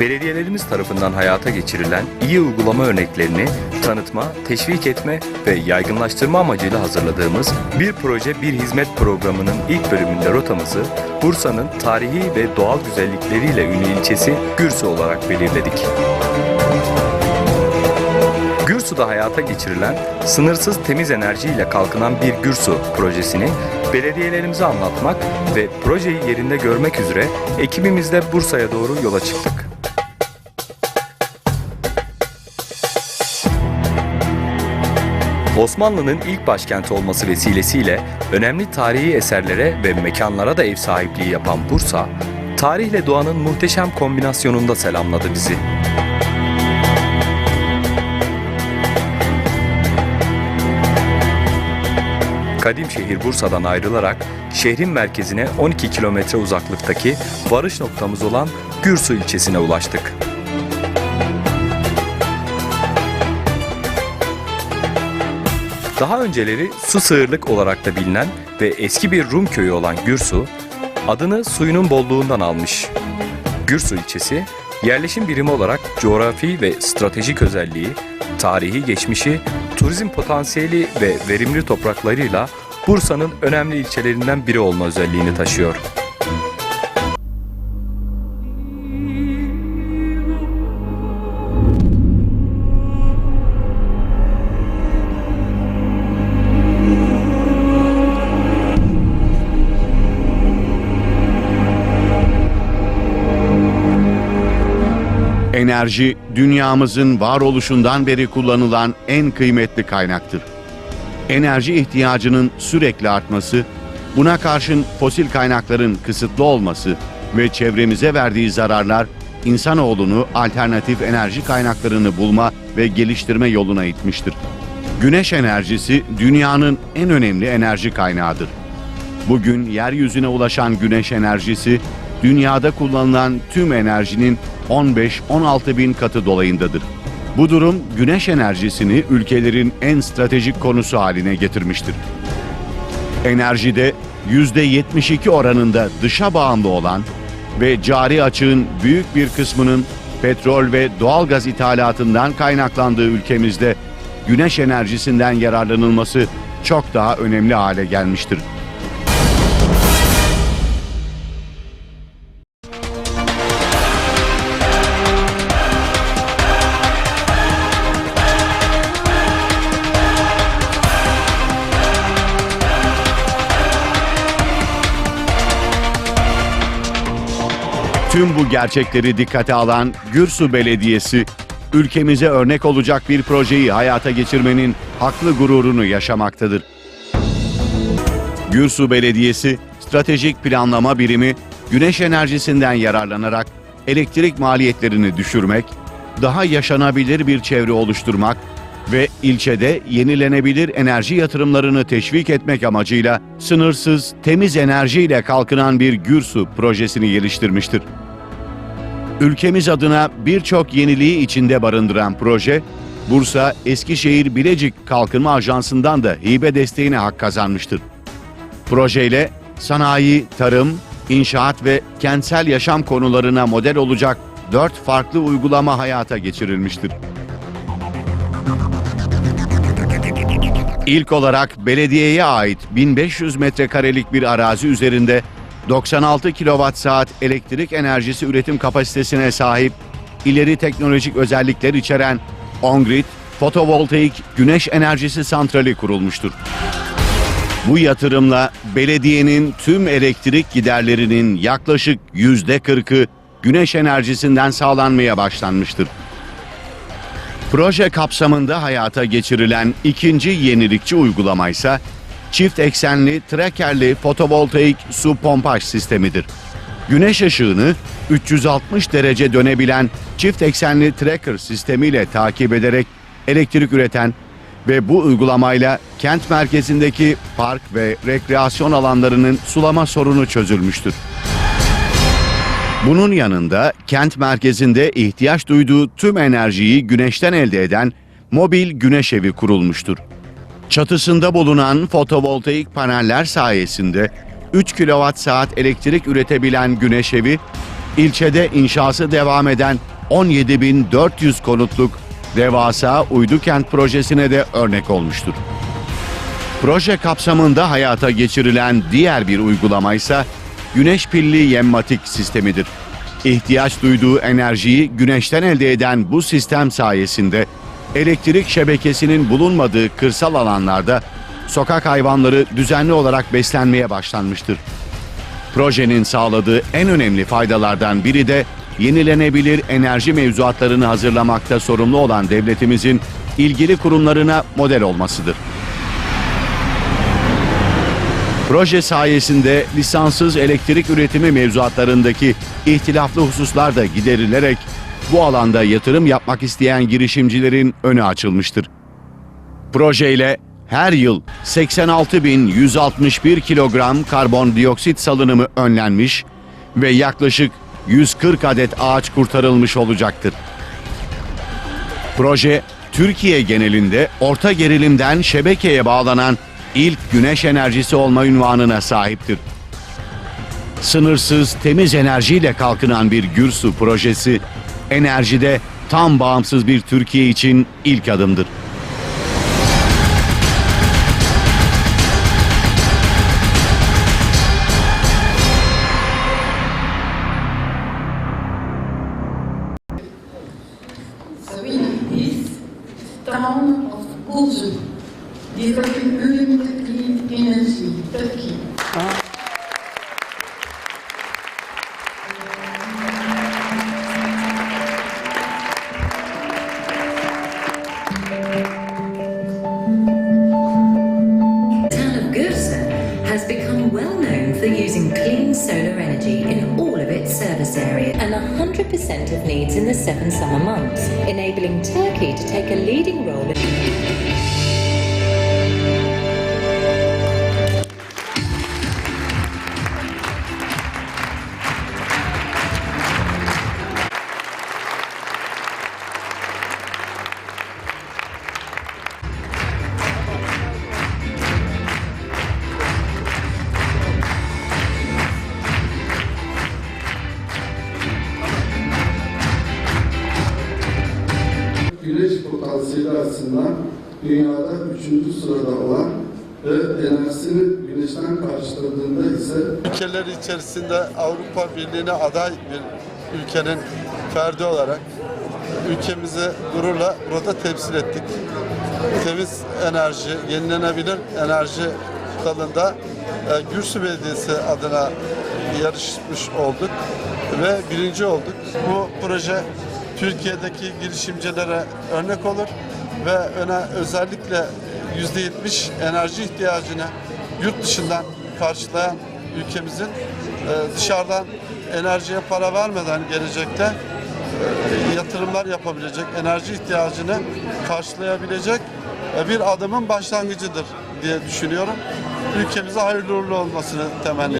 Belediyelerimiz tarafından hayata geçirilen iyi uygulama örneklerini tanıtma, teşvik etme ve yaygınlaştırma amacıyla hazırladığımız Bir Proje Bir Hizmet programının ilk bölümünde rotamızı Bursa'nın tarihi ve doğal güzellikleriyle ünlü ilçesi Gürsu olarak belirledik. Gürsu'da hayata geçirilen sınırsız temiz enerji ile kalkınan bir Gürsu projesini belediyelerimize anlatmak ve projeyi yerinde görmek üzere ekibimizle Bursa'ya doğru yola çıktık. Osmanlı'nın ilk başkenti olması vesilesiyle önemli tarihi eserlere ve mekanlara da ev sahipliği yapan Bursa, tarihle doğanın muhteşem kombinasyonunda selamladı bizi. Kadim şehir Bursa'dan ayrılarak şehrin merkezine 12 kilometre uzaklıktaki varış noktamız olan Gürsu ilçesine ulaştık. Daha önceleri su sığırlık olarak da bilinen ve eski bir Rum köyü olan Gürsu, adını suyunun bolluğundan almış. Gürsu ilçesi, yerleşim birimi olarak coğrafi ve stratejik özelliği, tarihi geçmişi, turizm potansiyeli ve verimli topraklarıyla Bursa'nın önemli ilçelerinden biri olma özelliğini taşıyor. Enerji dünyamızın varoluşundan beri kullanılan en kıymetli kaynaktır. Enerji ihtiyacının sürekli artması, buna karşın fosil kaynakların kısıtlı olması ve çevremize verdiği zararlar insanoğlunu alternatif enerji kaynaklarını bulma ve geliştirme yoluna itmiştir. Güneş enerjisi dünyanın en önemli enerji kaynağıdır. Bugün yeryüzüne ulaşan güneş enerjisi dünyada kullanılan tüm enerjinin 15-16 bin katı dolayındadır. Bu durum güneş enerjisini ülkelerin en stratejik konusu haline getirmiştir. Enerjide %72 oranında dışa bağımlı olan ve cari açığın büyük bir kısmının petrol ve doğalgaz ithalatından kaynaklandığı ülkemizde güneş enerjisinden yararlanılması çok daha önemli hale gelmiştir. Tüm bu gerçekleri dikkate alan Gürsu Belediyesi, ülkemize örnek olacak bir projeyi hayata geçirmenin haklı gururunu yaşamaktadır. Gürsu Belediyesi, stratejik planlama birimi, güneş enerjisinden yararlanarak elektrik maliyetlerini düşürmek, daha yaşanabilir bir çevre oluşturmak ve ilçede yenilenebilir enerji yatırımlarını teşvik etmek amacıyla sınırsız temiz enerjiyle kalkınan bir Gürsu projesini geliştirmiştir. Ülkemiz adına birçok yeniliği içinde barındıran proje, Bursa Eskişehir Bilecik Kalkınma Ajansı'ndan da hibe desteğine hak kazanmıştır. Projeyle sanayi, tarım, inşaat ve kentsel yaşam konularına model olacak dört farklı uygulama hayata geçirilmiştir. İlk olarak belediyeye ait 1500 metrekarelik bir arazi üzerinde 96 kilowatt saat elektrik enerjisi üretim kapasitesine sahip ileri teknolojik özellikler içeren on-grid fotovoltaik güneş enerjisi santrali kurulmuştur. Bu yatırımla belediyenin tüm elektrik giderlerinin yaklaşık yüzde 40'ı güneş enerjisinden sağlanmaya başlanmıştır. Proje kapsamında hayata geçirilen ikinci yenilikçi uygulama ise çift eksenli trakerli fotovoltaik su pompaj sistemidir. Güneş ışığını 360 derece dönebilen çift eksenli tracker sistemiyle takip ederek elektrik üreten ve bu uygulamayla kent merkezindeki park ve rekreasyon alanlarının sulama sorunu çözülmüştür. Bunun yanında kent merkezinde ihtiyaç duyduğu tüm enerjiyi güneşten elde eden mobil güneş evi kurulmuştur. Çatısında bulunan fotovoltaik paneller sayesinde 3 kWh saat elektrik üretebilen güneş evi ilçede inşası devam eden 17.400 konutluk devasa uydu kent projesine de örnek olmuştur. Proje kapsamında hayata geçirilen diğer bir uygulama ise güneş pilli yemmatik sistemidir. İhtiyaç duyduğu enerjiyi güneşten elde eden bu sistem sayesinde elektrik şebekesinin bulunmadığı kırsal alanlarda sokak hayvanları düzenli olarak beslenmeye başlanmıştır. Projenin sağladığı en önemli faydalardan biri de yenilenebilir enerji mevzuatlarını hazırlamakta sorumlu olan devletimizin ilgili kurumlarına model olmasıdır. Proje sayesinde lisanssız elektrik üretimi mevzuatlarındaki ihtilaflı hususlar da giderilerek bu alanda yatırım yapmak isteyen girişimcilerin önü açılmıştır. Projeyle her yıl 86.161 kilogram karbondioksit salınımı önlenmiş ve yaklaşık 140 adet ağaç kurtarılmış olacaktır. Proje Türkiye genelinde orta gerilimden şebekeye bağlanan ilk güneş enerjisi olma ünvanına sahiptir. Sınırsız temiz enerjiyle kalkınan bir Gürsu projesi enerjide tam bağımsız bir Türkiye için ilk adımdır. İn this town of Burzu, developing 100% of needs in the seven summer months, enabling Turkey to take a leading role in potansiyeli açısından dünyada üçüncü sırada olan ve enerjisini güneşten karşıladığında ise ülkeler içerisinde Avrupa Birliği'ne aday bir ülkenin ferdi olarak ülkemizi gururla burada temsil ettik. Temiz enerji, yenilenebilir enerji dalında e, Gürsü Belediyesi adına yarışmış olduk ve birinci olduk. Bu proje Türkiye'deki girişimcilere örnek olur ve öne özellikle %70 enerji ihtiyacını yurt dışından karşılayan ülkemizin e, dışarıdan enerjiye para vermeden gelecekte e, yatırımlar yapabilecek, enerji ihtiyacını karşılayabilecek e, bir adımın başlangıcıdır diye düşünüyorum. Ülkemize hayırlı uğurlu olmasını temenni